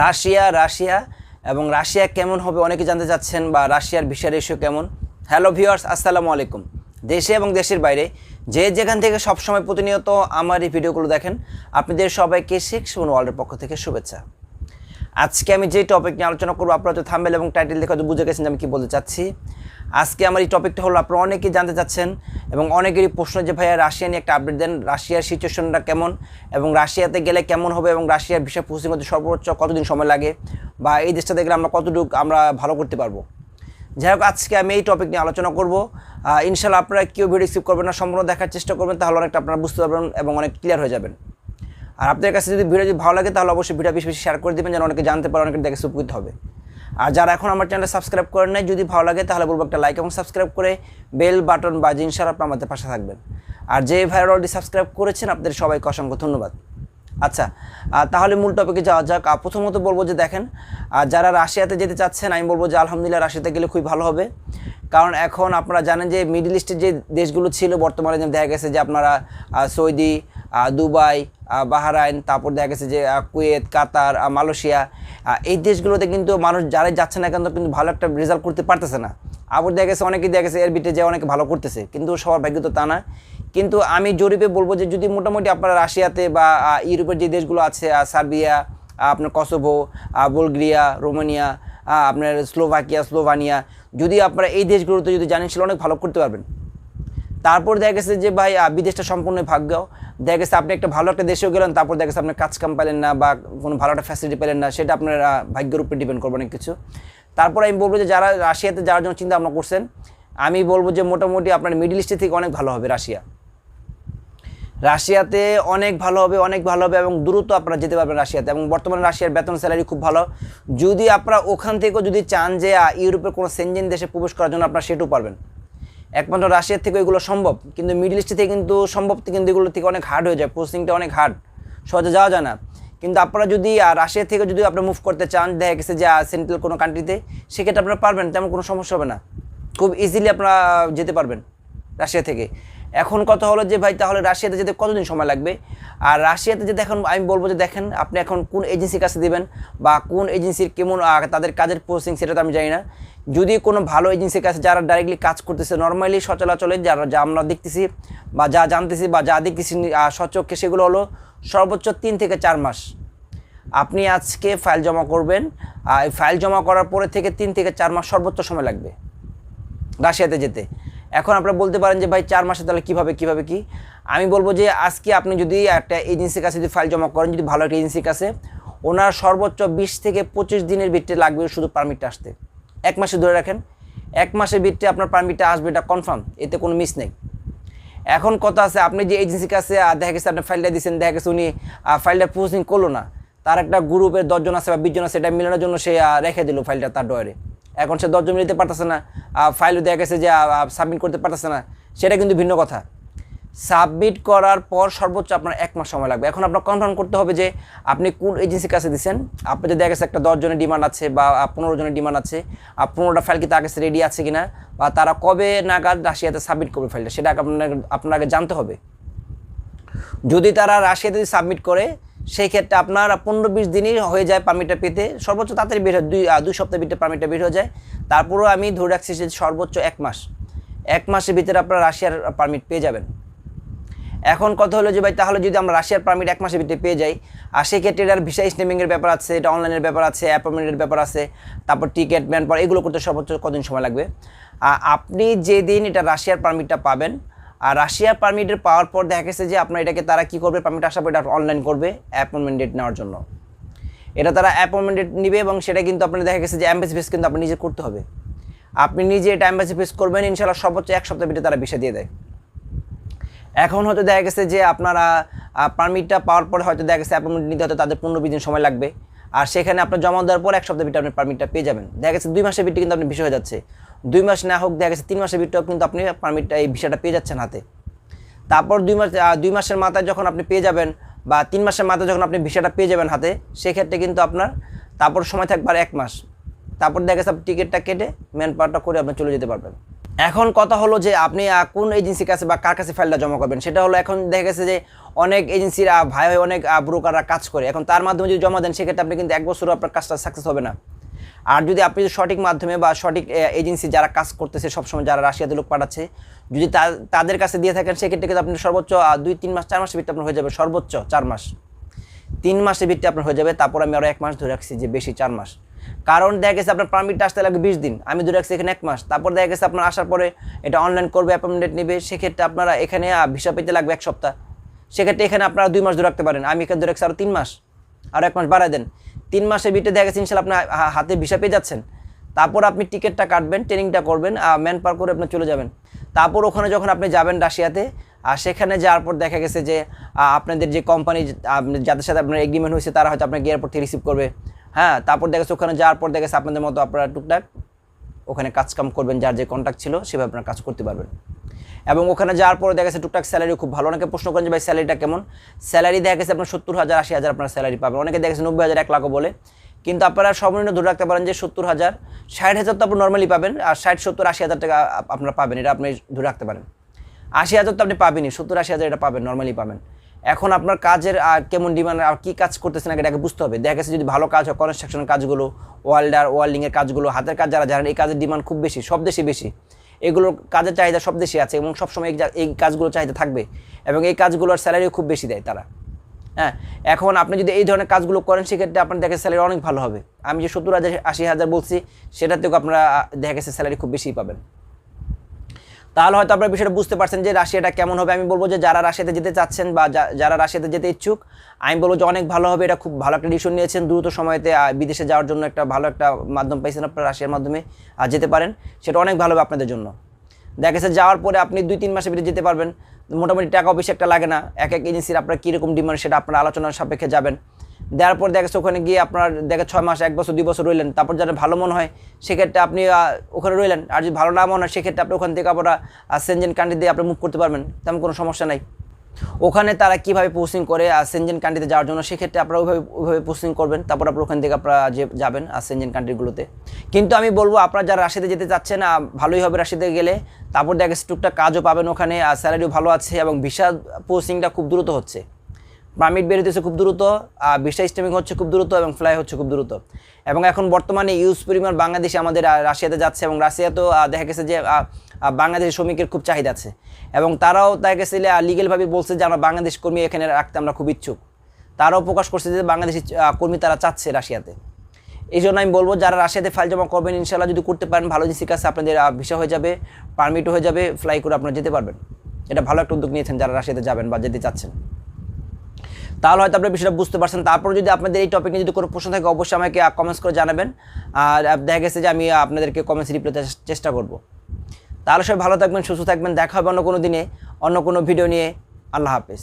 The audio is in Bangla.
রাশিয়া রাশিয়া এবং রাশিয়া কেমন হবে অনেকে জানতে চাচ্ছেন বা রাশিয়ার ভিসা রেশিও কেমন? হ্যালো ভিউয়ার্স আসসালামু আলাইকুম। দেশে এবং দেশের বাইরে যে যেখান থেকে সবসময় প্রতিনিয়ত আমার এই ভিডিওগুলো দেখেন, আপনাদের সবাইকে শেখ সুমন ওয়ার্ল্ডের পক্ষ থেকে শুভেচ্ছা। আজকে আমি যে টপিক নিয়ে আলোচনা করব, আপনারা তো থাম্বেল এবং টাইটেল দেখে বুঝে গেছেন আমি কী বলতে চাচ্ছি। আজকে আমার এই টপিকটা হলো, আপনারা অনেকেই জানতে চাচ্ছেন এবং অনেকেরই প্রশ্ন যে, ভাইয়া, রাশিয়া নিয়ে একটা আপডেট দেন। রাশিয়ার সিচুয়েশনটা কেমন এবং রাশিয়াতে গেলে কেমন হবে এবং রাশিয়ার বিষয় পৌঁছে মধ্যে সর্বোচ্চ কতদিন সময় লাগে বা এই দেশটাতে গেলে আমরা কতটুকু আমরা ভালো করতে পারব? যাই হোক, আজকে আমি এই টপিক নিয়ে আলোচনা করব। ইনশাল্লাহ আপনারা কেউ ভিডিও রিসিভ করবেন না, সম্পূর্ণ দেখার চেষ্টা করবেন, তাহলে অনেকটা আপনারা বুঝতে পারবেন এবং অনেক ক্লিয়ার হয়ে যাবেন। আর আপনাদের কাছে যদি ভিডিও যদি ভালো লাগে, তাহলে অবশ্যই ভিডিও বেশি বেশি শেয়ার করে দেবেন, যেন অনেকে জানতে পারে, অনেকে দেখে উপকৃত হবে। আর যারা এখন আমার চ্যানেল সাবস্ক্রাইব করেন নাই, যদি ভালো লাগে, তাহলে বলব একটা লাইক এবং সাবস্ক্রাইব করে বেল বাটন বা ইনশাল্লাহ আপনার আমাদের পাশে থাকবেন। আর যে ভাইয়ের অলরেডি সাবস্ক্রাইব করেছেন, আপনাদের সবাইকে অসংখ্য ধন্যবাদ। আচ্ছা তাহলে মূল টপিকে যাওয়া যাক। প্রথমত বলব যে দেখেন যারা রাশিয়াতে যেতে চাচ্ছেন, আমি বলব যে আলহামদুলিল্লাহ রাশিয়াতে গেলে খুবই ভালো হবে। কারণ এখন আপনারা জানেন যে মিডল ইস্টের যে দেশগুলো ছিল, বর্তমানে যেমন দেখা গেছে যে আপনারা সৌদি দুবাই বাহরাইন, তারপর দেখা গেছে যে কুয়েত, কাতার মালয়েশিয়া এই দেশগুলোতে কিন্তু মানুষ যারাই যাচ্ছে না কেন কিন্তু ভালো একটা রেজাল্ট করতে পারতেছে না। আবার দেখা গেছে অনেকেই দেখা গেছে এর বিটে যে অনেকে ভালো করতেছে, কিন্তু সবার ভাগ্য তো তা না। কিন্তু আমি জরিপে বলব যে, যদি মোটামুটি আপনারা রাশিয়াতে বা ইউরোপের যে দেশগুলো আছে সার্বিয়া আপনার কসোভো বুলগেরিয়া, রোমানিয়া আপনার স্লোভাকিয়া, স্লোভানিয়া, যদি আপনারা এই দেশগুলোতে যদি জানেন সেটা অনেক ভালো করতে পারবেন। তারপর দেখা গেছে যে ভাই বিদেশটা সম্পূর্ণ ভাগ্য। দেখা গেছে আপনি একটা ভালো একটা দেশেও গেলেন, তারপর দেখা গেছে আপনার কাজ কাম পেলেন না বা কোনো ভালো একটা ফ্যাসিলিটি পেলেন না, সেটা আপনার ভাগ্যের উপরে ডিপেন্ড করবে অনেক কিছু। তারপর আমি বলব যে যারা রাশিয়াতে যাওয়ার জন্য চিন্তা ভাবনা করছেন, আমি বলব যে মোটামুটি আপনার মিডিল ইস্টের থেকে অনেক ভালো হবে রাশিয়া। রাশিয়াতে অনেক ভালো হবে, অনেক ভালো হবে এবং দ্রুত আপনারা যেতে পারবেন রাশিয়াতে এবং বর্তমানে রাশিয়ার বেতন স্যালারি খুব ভালো। যদি আপনারা ওখান থেকেও যদি চান যে ইউরোপের কোনো সেনজেন দেশে প্রবেশ করার জন্য আপনারা সেটাও পারবেন। একমাত্র রাশিয়ার থেকে এগুলো সম্ভব, কিন্তু মিডল ইস্ট থেকে কিন্তু সম্ভব কিন্তু এগুলো থেকে অনেক হার্ড হয়ে যায় প্রসেসিংটা অনেক হার্ড সহজে যাওয়া যায় না। কিন্তু আপনারা যদি রাশিয়া থেকে যদি আপনি মুভ করতে চান, দেখা গেছে যে সেন্ট্রাল কোনো কান্ট্রিতে সেক্ষেত্রে আপনারা পারবেন, তেমন কোনো সমস্যা হবে না। খুব ইজিলি আপনারা যেতে পারবেন রাশিয়া থেকে। এখন কথা হলো যে ভাই, তাহলে রাশিয়াতে যেতে কতদিন সময় লাগবে? আর রাশিয়াতে যেতে এখন আমি বলব যে দেখেন, আপনি এখন কোন এজেন্সির কাছে দিবেন বা কোন এজেন্সির কেমন তাদের কাজের পোস্টিং সেটা তো আমি জানি না। যদি কোনো ভালো এজেন্সির কাছে যারা ডাইরেক্টলি কাজ করতেছে নর্মালি সচলাচলে যারা, যা আমরা দেখতেছি বা যা জানতেছি বা যা দেখতেছি সচক্ষে সেগুলো হলো সর্বোচ্চ তিন থেকে চার মাস। আপনি আজকে ফাইল জমা করবেন, আর ফাইল জমা করার পরে থেকে তিন থেকে চার মাস সর্বোচ্চ সময় লাগবে রাশিয়াতে যেতে। এখন আপনারা বলতে পারেন যে, ভাই, চার মাসে তাহলে কীভাবে কীভাবে কি? আমি বলব যে, আজকে আপনি যদি একটা এজেন্সির কাছে যদি ফাইল জমা করেন, যদি ভালো একটা এজেন্সির কাছে, ওনার সর্বোচ্চ বিশ থেকে পঁচিশ দিনের ভিত্তি লাগবে শুধু পারমিটটা আসতে। এক মাসে ধরে রাখেন। এক মাসের ভিত্তি আপনার পারমিটটা আসবে, এটা কনফার্ম এতে কোনো মিস নেই। এখন কথা আছে, আপনি যে এজেন্সির কাছে দেখা গেছে আপনি ফাইলটা দিচ্ছেন দেখা গেছে উনি ফাইলটা প্রসেসিং করল না, তার একটা গ্রুপের দশজন আছে বা বিশজন আছে, এটা মিলানোর জন্য সে রেখে দিল ফাইলটা তার ডয়ারে এখন সে দশজন নিতে পারতেছে না ফাইলও দেখা গেছে যে সাবমিট করতে পারতেছে না, সেটা কিন্তু ভিন্ন কথা। সাবমিট করার পর সর্বোচ্চ আপনার এক মাস সময় লাগবে। এখন আপনার কনফার্ম করতে হবে যে, আপনি কোন এজেন্সির কাছে দিচ্ছেন আপনি যদি গেছে একটা জনের ডিমান্ড আছে বা পনেরো জনের ডিমান্ড আছে, আর পনেরোটা ফাইল কি তার কাছে রেডি আছে কিনা, বা তারা কবে নাগাদ রাশিয়াতে সাবমিট করবে ফাইলটা সেটা আপনাকে আপনাকে জানতে হবে। যদি তারা রাশিয়াতে সাবমিট করে সেই ক্ষেত্রে আপনার পনেরো বিশ দিনই হয়ে যায় পারমিটটা পেতে। সর্বোচ্চ তাড়াতাড়ি বের হয়, দুই দুই সপ্তাহের ভিতরে পারমিটটা বের হয়ে যায়। তারপরেও আমি ধরে রাখছি যে সর্বোচ্চ এক মাস। এক মাসের ভিতরে আপনারা রাশিয়ার পারমিট পেয়ে যাবেন। এখন কথা হলো যে ভাই, তাহলে যদি আমরা রাশিয়ার পারমিট এক মাসের ভিতরে পেয়ে যাই, আর সেক্ষেত্রে এটার ভিসা স্টেমিংয়ের ব্যাপার আছে, এটা অনলাইনের ব্যাপার আছে অ্যাপয়েন্টমেন্টের ব্যাপার আছে, তারপর টিকিট ম্যান পর এগুলো করতে সর্বোচ্চ কদিন সময় লাগবে? আপনি যেদিন এটা রাশিয়ার পারমিটটা পাবেন আর রাশিয়ার পারমিটের পাওয়ার পর দেখা গেছে যে আপনার এটাকে তারা কী করবে? পারমিট আসার পর এটা অনলাইন করবে অ্যাপয়েন্টমেন্ট ডেট নেওয়ার জন্য। এটা তারা অ্যাপয়েন্টমেন্ট ডেট নিবে এবং সেটা কিন্তু আপনার দেখা গেছে যে অ্যাম্বাসি ফেস কিন্তু আপনি নিজে করতে হবে। আপনি নিজে এটা অ্যাম্বাসি ফেস করবেন ইনশাল্লাহ সর্বোচ্চ এক সপ্তাহের ভিতরে তারা ভিসা দিয়ে দেয়। এখন হয়তো দেখা গেছে যে আপনারা পারমিটটা পাওয়ার পরে হয়তো দেখা গেছে অ্যাপয়েন্টমেন্ট নিতে হয়তো তাদের পনেরো বিশ দিন সময় লাগবে। আর সেখানে আপনার জমা দেওয়ার পর এক সপ্তাহের ভিতরে আপনি পারমিটটা পেয়ে যাবেন। দেখা গেছে দুই মাসের ভিতরে কিন্তু আপনি ভিসা হয়ে যাচ্ছে। দুই মাস না হোক দেখা গেছে, তিন মাসের ভিতরেও কিন্তু আপনি পারমিটটা এই ভিসাটা পেয়ে যাচ্ছেন হাতে। তারপর দুই মাস দুই মাসের মাথায় যখন আপনি পেয়ে যাবেন বা তিন মাসের মাথায় যখন আপনি ভিসাটা পেয়ে যাবেন হাতে, সেক্ষেত্রে কিন্তু আপনার, তারপর সময় থাকবে আর এক মাস। তারপর দেখা গেছে আপনি টিকিটটা কেটে ম্যান পাওয়ারটা করে আপনি চলে যেতে পারবেন। এখন কথা হলো যে আপনি কোন এজেন্সির কাছে বা কার কাছে ফাইলটা জমা করবেন? সেটা হলো এখন দেখা গেছে যে অনেক এজেন্সির ভাই ভাই, অনেক ব্রোকাররা কাজ করে। এখন তার মাধ্যমে যদি জমা দেন, সেক্ষেত্রে আপনি কিন্তু এক বছরও আপনার কাজটা সাকসেস হবে না। আর যদি আপনি সঠিক মাধ্যমে বা সঠিক এজেন্সি যারা কাজ করতেছে সবসময়, যারা রাশিয়াতে লোক পাঠাচ্ছে, যদি তাদের কাছে দিয়ে থাকেন, সেক্ষেত্রে কিন্তু আপনি সর্বোচ্চ দুই, তিন মাস, চার মাসের ভিতরে আপনার হয়ে যাবে সর্বোচ্চ চার মাস। তিন মাসের ভিত্তি আপনার হয়ে যাবে, তারপর আমি আরও এক মাস ধরে রাখছি যে বেশি চার মাস। কারণ দেখা গেছে আপনার পারমিটটা আসতে লাগবে বিশ দিন, আমি ধরে রাখছি এখানে এক মাস। তারপর দেখা গেছে আপনার আসার পরে এটা অনলাইন করবে অ্যাপয়েন্টমেন্ট নেবে, সেক্ষেত্রে আপনারা এখানে ভিসা পেতে লাগবে এক সপ্তাহ। সেক্ষেত্রে এখানে আপনারা দুই মাস ধরে রাখতে পারেন, আমি এখানে ধরে রাখছি আরও তিন মাস আরও এক মাস বাড়ায় দেন। তিন মাসের ভিতরে দেখা গেছে ইনশাল্লাহ আপনার হাতে ভিসা পেয়ে যাচ্ছেন। তারপর আপনি টিকিটটা কাটবেন ট্রেনিংটা করবেন ম্যান পার করে আপনি চলে যাবেন। তারপর ওখানে যখন আপনি যাবেন রাশিয়াতে আর সেখানে যাওয়ার পর দেখা গেছে যে আপনাদের যে কোম্পানি যাদের সাথে আপনার এগ্রিমেন্ট হয়েছে, তারা হয়তো আপনাকে এয়ারপোর্ট থেকে রিসিভ করবে। হ্যাঁ তারপর দেখা ওখানে যাওয়ার পর দেখা আপনাদের মতো আপনারা টুকটাক ওখানে কাজকাম করবেন, যার যে কন্ট্যাক্ট ছিল, সেভাবে আপনারা কাজ করতে পারবেন। এবং ওখানে যাওয়ার পরে দেখা গেছে টুকটাক স্যালারি খুব ভালো। অনেকে প্রশ্ন করেন যে ভাই স্যালারিটা কেমন? স্যালারি দেখা গেছে আপনার সত্তর হাজার, আশি হাজার আপনার স্যালারি পাবেন। অনেকে দেখা গেছে নব্বই হাজার, এক লাখও বলে। কিন্তু আপনারা সর্বনিম্ন ধরে রাখতে পারেন যে সত্তর হাজার, ষাট হাজার তো আপনি নর্মালি পাবেন আর ষাট, সত্তর, আশি হাজার টাকা আপ- আপনারা পাবেন। এটা আপনি ধরে রাখতে পারেন। আশি হাজার তো আপনি পাবেনই, সত্তর, আশি হাজার এটা পাবেন নর্মালি পাবেন। এখন আপনার কাজের কেমন ডিমান্ড আর কী কাজ করতেছেন আগে এটাকে বুঝতে হবে। দেখা গেছে যদি ভালো কাজ হয় কনস্ট্রাকশনের কাজগুলো ওয়াল্ডার ওয়ার্ল্ডিংয়ের কাজগুলো, হাতের কাজ যারা জানেন এই কাজের ডিমান্ড খুব বেশি, সব দেশে বেশি। এগুলোর কাজের চাহিদা সব দেশে আছে এবং সবসময় এই কাজগুলো চাহিদা থাকবে এবং এই কাজগুলোর স্যালারিও খুব বেশি দেয় তারা। হ্যাঁ এখন আপনি যদি এই ধরনের কাজগুলো করেন, সেক্ষেত্রে আপনার দেখে স্যালারি অনেক ভালো হবে। আমি যে সত্তর হাজার, আশি হাজার বলছি, সেটাতেও আপনারা দেখা গেছে স্যালারি খুব বেশি পাবেন। তাহলে হয়তো আপনারা বিষয়টা বুঝতে পারছেন যে রাশিয়াটা কেমন হবে। আমি বলব যে যারা রাশিয়াতে যেতে চাচ্ছেন বা যারা রাশিয়াতে যেতে ইচ্ছুক, আমি বলব যে অনেক ভালো হবে। এটা খুব ভালো একটা ডিসিশন নিয়েছেন। দ্রুত সময়তে বিদেশে যাওয়ার জন্য একটা ভালো একটা মাধ্যম পাইছেন আপনারা রাশিয়ার মাধ্যমে যেতে পারেন। সেটা অনেক ভালো হবে আপনাদের জন্য। দেখা গেছে যাওয়ার পরে আপনি দুই তিন মাসের ভিতরে যেতে পারবেন। মোটামুটি টাকাও বেশি একটা লাগে না। এক এক এজেন্সির আপনার কীরকম ডিমান্ড সেটা আপনার আলোচনার সাপেক্ষে যাবেন। দেওয়ার পর দেখা ওখানে গিয়ে আপনার দেখে ছয় মাস, এক বছর, দুই বছর রইলেন। তারপর যারা ভালো মনে হয়, সেক্ষেত্রে আপনি ওখানে রইলেন। আর যদি ভালো না মনে হয়, সেক্ষেত্রে আপনি ওখান থেকে আপনারা সেনজেন কান্ট্রি দিয়ে আপনি মুভ করতে পারবেন। তেমন কোনো সমস্যা নাই। ওখানে তারা কীভাবে পোস্টিং করে আর সেনজেন কান্ট্রিতে যাওয়ার জন্য, সেক্ষেত্রে আপনারা ওইভাবে ওইভাবে পোস্টিং করবেন। তারপর আপনার ওখান থেকে আপনারা যে, যাবেন আর সেনজেন কান্ট্রিগুলোতে কিন্তু আমি বলব, আপনারা যারা রাশিয়াতে যেতে চাচ্ছেন ভালোই হবে রাশিতে গেলে। তারপর দেখা গেছে, টুকটাক কাজও পাবেন ওখানে আর স্যালারিও ভালো আছে এবং ভিসা পোস্টিংটা খুব দ্রুত হচ্ছে। পারমিট বেরোতেছে খুব দ্রুত ভিসা স্টেমিং হচ্ছে খুব দ্রুত এবং ফ্লাই হচ্ছে খুব দ্রুত। এবং এখন বর্তমানে ইউজ পরিমাণ বাংলাদেশে আমাদের রাশিয়াতে যাচ্ছে এবং রাশিয়াতেও দেখা গেছে যে বাংলাদেশি শ্রমিকের খুব চাহিদা আছে। এবং তারাও দেখা গেছে লিগেলভাবে বলছে যে, আমরা বাংলাদেশ কর্মী এখানে রাখতে আমরা খুব ইচ্ছুক। তারাও প্রকাশ করছে যে, বাংলাদেশি কর্মী তারা চাচ্ছে রাশিয়াতে। এই জন্য আমি বলব, যারা রাশিয়াতে ফাইল জমা করবেন ইনশাল্লাহ যদি করতে পারেন, ভালো জিনিস কাছে আপনাদের ভিসা হয়ে যাবে পারমিটও হয়ে যাবে ফ্লাই করে আপনারা যেতে পারবেন। এটা ভালো একটা উদ্যোগ নিয়েছেন যারা রাশিয়াতে যাবেন বা যেতে চাচ্ছেন। তাহলে হয়তো আপনার বিষয়টা বুঝতে পারছেন। তারপর যদি আপনাদের এই টপিকে যদি কোনো প্রশ্ন থাকে, অবশ্যই আমাকে কমেন্টস করে জানাবেন। আর দেখা গেছে যে আমি আপনাদেরকে কমেন্টস রিপ্লাই চেষ্টা করব। তাহলে সবাই ভালো থাকবেন, সুস্থ থাকবেন। দেখা হবে অন্য কোনো দিনে, অন্য কোনো ভিডিও নিয়ে। আল্লাহ হাফেজ।